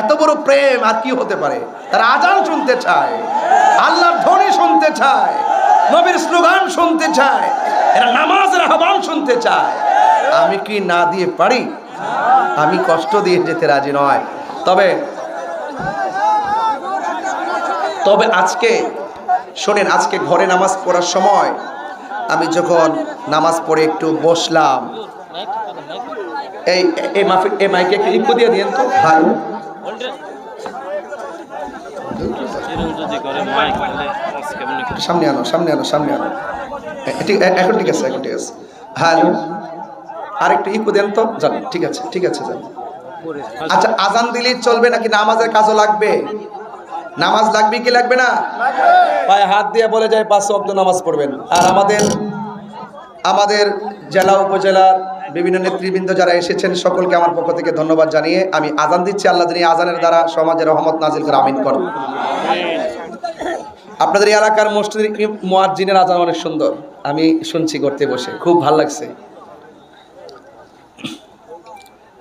এত বড় প্রেম আর কি হতে পারে? তারা আজান শুনতে চায়, আল্লাহর ধ্বনি শুনতে চায়, নবীর স্লোগান শুনতে চায়, এরা নামাজের আহ্বান শুনতে চায়। আমি কি না দিয়ে পারি? আমি কষ্ট দিয়ে যেতে রাজি নয়। তবে তবে আজকে, শোনেন, আজকে ঘরে নামাজ পড়ার সময় আমি যখন নামাজ পড়ে একটু বসলাম, এই এই মাইকে একটু ইকো দিয়ে দিন তো। ভালো এরকম যদি করে মাইক তাহলে আওয়াজ কেমন কি সামনে আনো সামনে আনো সামনে আনো। এখন ঠিক আছে, এখন ঠিক আছে। হ্যালো? আর একটু ইকো দেন তো। জান ঠিক আছে ঠিক আছে জান আচ্ছা আজান দিলেই চলবে নাকি নামাজের কাজও লাগবে? নামাজ লাগবে কি লাগবে না? পায়ে হাত দিয়ে বলে যায়, পাঁচ অব্দ নামাজ পড়বেন। আর আমাদের আমাদের জেলা উপজেলার বিভিন্ন নেতৃবৃন্দ যারা এসেছেন, সকলকে আমার পক্ষ থেকে ধন্যবাদ জানিয়ে আমি আজান দিচ্ছি আল্লাহ যিনি আজানের দ্বারা সমাজের রহমত নাজিল করে, আমিন করুন। আপনাদের এলাকার মসজিদের মোয়াজ্জিনের আজান অনেক সুন্দর। আমি শুনছি করতে বসে, খুব ভালো লাগছে।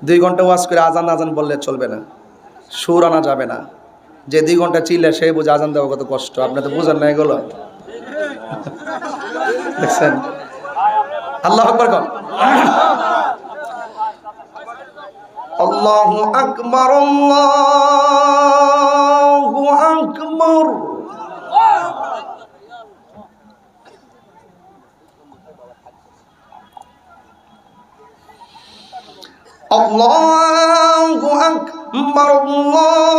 দুই ঘণ্টা ওয়াজ করে আজান আজান বললে চলবে না, সুর আনা যাবে না। যে দুই ঘণ্টা চিল্লে সেই বুঝে আজান দেওয়া কত কষ্ট, আপনি তো বুঝেন না এগুলো। দেখছেন? আল্লাহ আকবর কন আল্লাহু আকবার আল্লাহু আকবার الله أكبر الله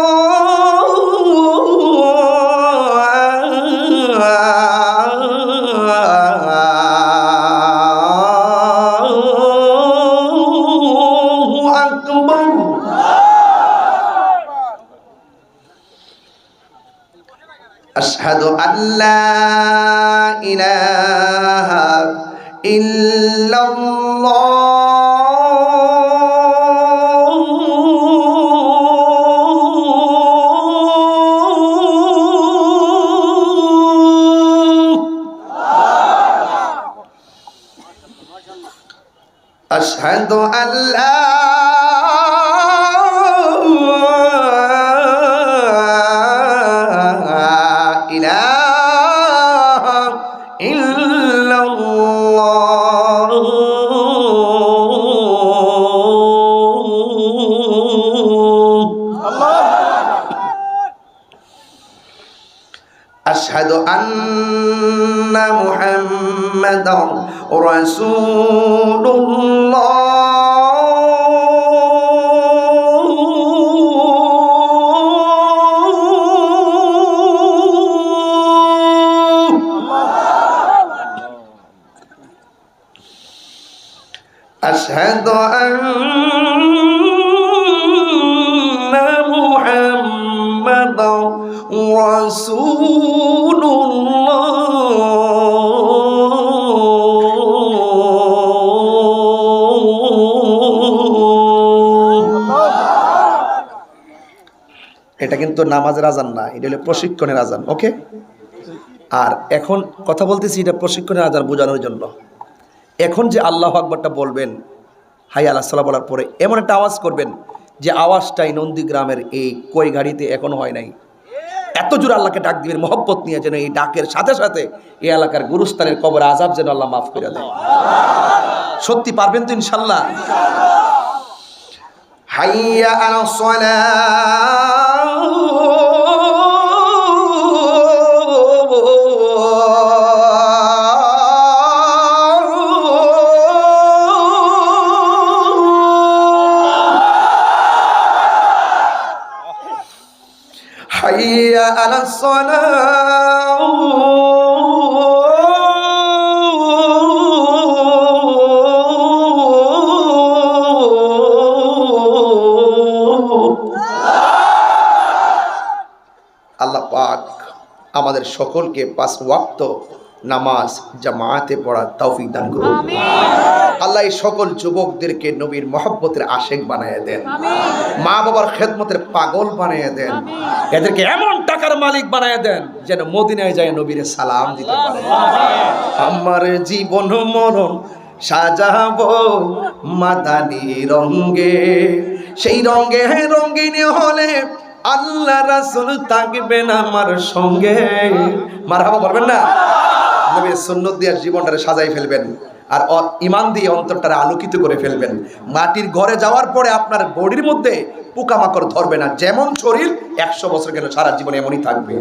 إله إلا الله. أشهد أن لا أشهد أن محمدا رسول এটা কিন্তু নামাজের আজান না, এটা হলো প্রশিক্ষণের আজান, ওকে? আর এখন কথা বলতেছি এটা প্রশিক্ষণের আজান বোঝানোর জন্য। এখন যে আল্লাহ আকবরটা বলবেন, হাই আল্লাহ সাল্লাহ বলার পরে এমন একটা আওয়াজ করবেন যে আওয়াজটাই নন্দীগ্রামের এই কই গাড়িতে এখনও হয় নাই। এত জোর আল্লাহকে ডাক দিবেন, মহব্বত নিয়ে যেন এই ডাকের সাথে সাথে এই এলাকার গুরুস্থানের কবর আজাব যেন আল্লাহ মাফ করে দেয়। সত্যি পারবেন তো ইনশাল্লাহ হাইয়া حي على الصلاة আল্লাহ পাক আমাদের সকলকে পাঁচ ওয়াক্ত নামাজ জামাতে পড়ার তৌফিক দান করুন আল্লাহ সকল যুবকদেরকে নবীর মহব্বতের আশেক বানিয়ে দেন। মা বাবার খেদমতের পাগল বানিয়ে দেন। এদেরকে এমন টাকার মালিক বানিয়ে দেন যেন মদিনায় যায় নবীর সালাম দিতে পারে। আমার জীবন মরণ সাজাবো মাদানি রঙ্গে সেই রঙে রঙিন হলে আল্লাহ রাসূল থাকবেন আমার সঙ্গে। মারহাবা বলবেন না? নবীর সুন্নত দিয়ে জীবনটারে সাজাই ফেলবেন। আর ইমান দিয়ে অন্তরটারে আলোকিত করে ফেলবেন। মাটির ঘরে যাওয়ার পরে আপনার বডির মধ্যে পোকামাকড় ধরবে না। যেমন শরীর, একশো বছর গেলে সারা জীবন এমনই থাকবে।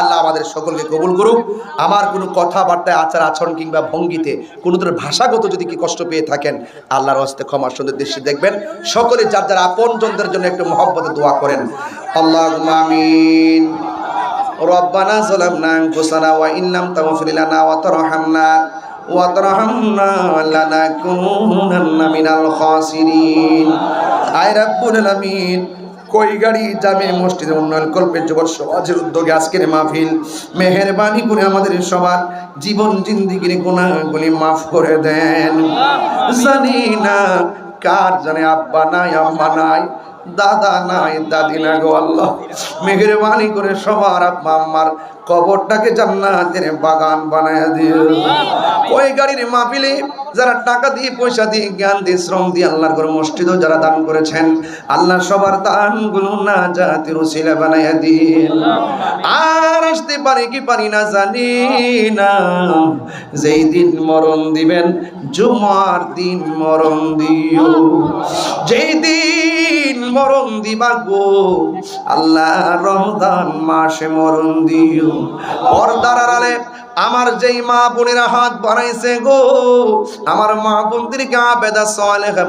আল্লাহ আমাদের সকলকে কবুল করুক। আমার কোনো কথাবার্তায়, আচার আচরণ কিংবা ভঙ্গিতে কোনো ধরনের ভাষাগত যদি কি কষ্ট পেয়ে থাকেন, আল্লাহর হস্তে ক্ষমার সুন্দর দৃষ্টি দেখবেন। সকলে যার যার আপন জনদের জন্য একটু মহব্বতে দোয়া করেন। আল্লাহ আমিন। রব্বানা সালামনা আনফুসানা ওয়া ইন্নাম তাগফির লানা ওয়া তারহামনা ওয়া তারহামনা লানাকুনান্না মিনাল খাসিরিন। আয় রাব্বুল আলামিন কইগাড়ি জামে মসজিদ উন্নয়ন কল্পের যুব সমাজের উদ্যোগে আজকের মাহফিল। মেহরবানি করে আমাদের সবার জীবন জিন্দিগির গুণাগুলি মাফ করে দেন। জানি না কার জানে আব্বা নাই, আম্মা নাই দাদা নাই, দাদি না গো আল্লাহ। মেহেরবানি করে সবার আব্বা আম্মার কবরটাকে জান্নাতের বাগান বানায় দিও ওই গাড়ির মাহফিলে যারা টাকা দিয়ে পয়সা দিয়ে জ্ঞান দিয়ে শ্রম দিয়ে আল্লাহর করে মসজিদও যারা দান করেছেন, আল্লাহ সবার দানগুলো না জাতির উসিলা বানাইয়া দিন আর আসতে পারি কি পারি না জানি না। যেই দিন মরণ দিবেন, জুমার দিন মরণ দিও। যেই দিন মরণ দিবা গো। আল্লাহ রমদান মাসে মরণ দিও। পর্দার আড়ালে আমার যেই মা বোনেরা হাত বানাইছে গো, আমার মা বোনদেরকে সালেহা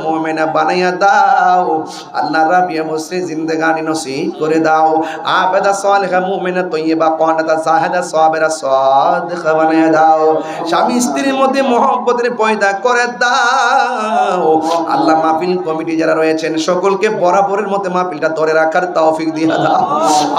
বানাইয়া দাও। আল্লাহ রাবিয়া জিন্দেগানি নসিব করে দাও। আবেদা সালেহা সাবেরা বানাইয়া দাও। স্বামী স্ত্রীর মধ্যে মহব্বতের পয়দা করে দাও। আল্লাহ মাহফিল কমিটি যারা রয়েছেন, সকলকে বরাবরের মধ্যে মাহফিলটা ধরে রাখার তৌফিক দিয়া দাও।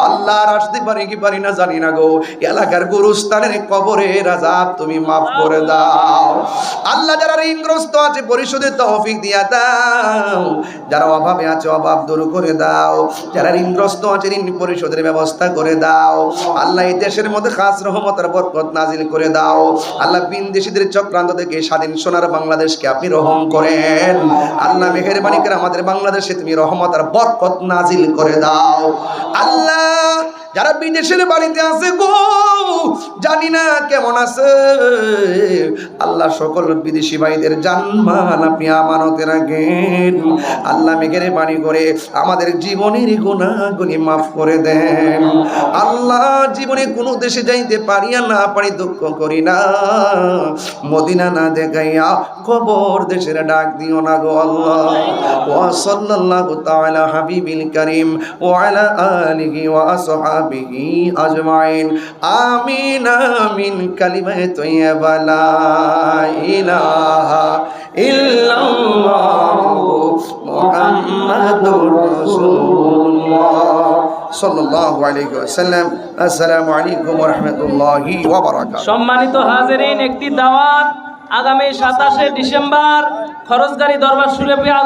আল্লাহ আসতে পারি কি পারি না জানি না গো। এলাকার গুরুস্থানের কবরে রাজাব তুমি মাফ করে দাও। আল্লাহ যারা ঋণগ্রস্ত আছে, পরিশোধের তৌফিক দিয়া দাও। যারা অভাবে আছে, অভাব দূর করে দাও। যারা ঋণগ্রস্ত আছে, ঋণ পরিশোধের ব্যবস্থা করে দাও। আল্লাহ এই দেশের মধ্যে খাস রহমতের বরকত নাজিল করে দাও। আল্লাহ বিনদেশীদের চক্রান্ত থেকে স্বাধীন সোনার বাংলাদেশকে আপনি রহম করেন। আল্লাহ মেহেরবানি করে আমাদের বাংলাদেশে তুমি রহমত আর বরকত নাজিল করে দাও। আল্লাহ যারা বিদেশের বাড়িতে আছে গো, জানি না কেমন আছে। আল্লাহ সকল বিদেশি ভাইদের জানমান আপনি আমানতে রাখেন। আল্লাহ মেঘের বাণী করে আমাদের জীবনের গুণাগুলি মাফ করে দেন। আল্লাহ জীবনে কোনো দেশে যাইতে পারি না পারি দুঃখ করি না। মদিনা না দেখাইয়া কবর দেশের ডাক দিও না গো আল্লাহ। ওয়া সাল্লাল্লাহু তাআলা হাবিবিল কারীম ওয়া আলা আলিহি ওয়া আসহাবিহি আজমাইন। আমিন আমিন, কালিমায়ে তৈয়বা লা ইলাহা মুহাম্মাদুর রাসূলুল্লাহ আলাইকুম সম্মানিত হাজেরিন, একটি দাওয়াত আগামী সাতাশে ডিসেম্বর খরচগাড়ি দরবার সুরেপি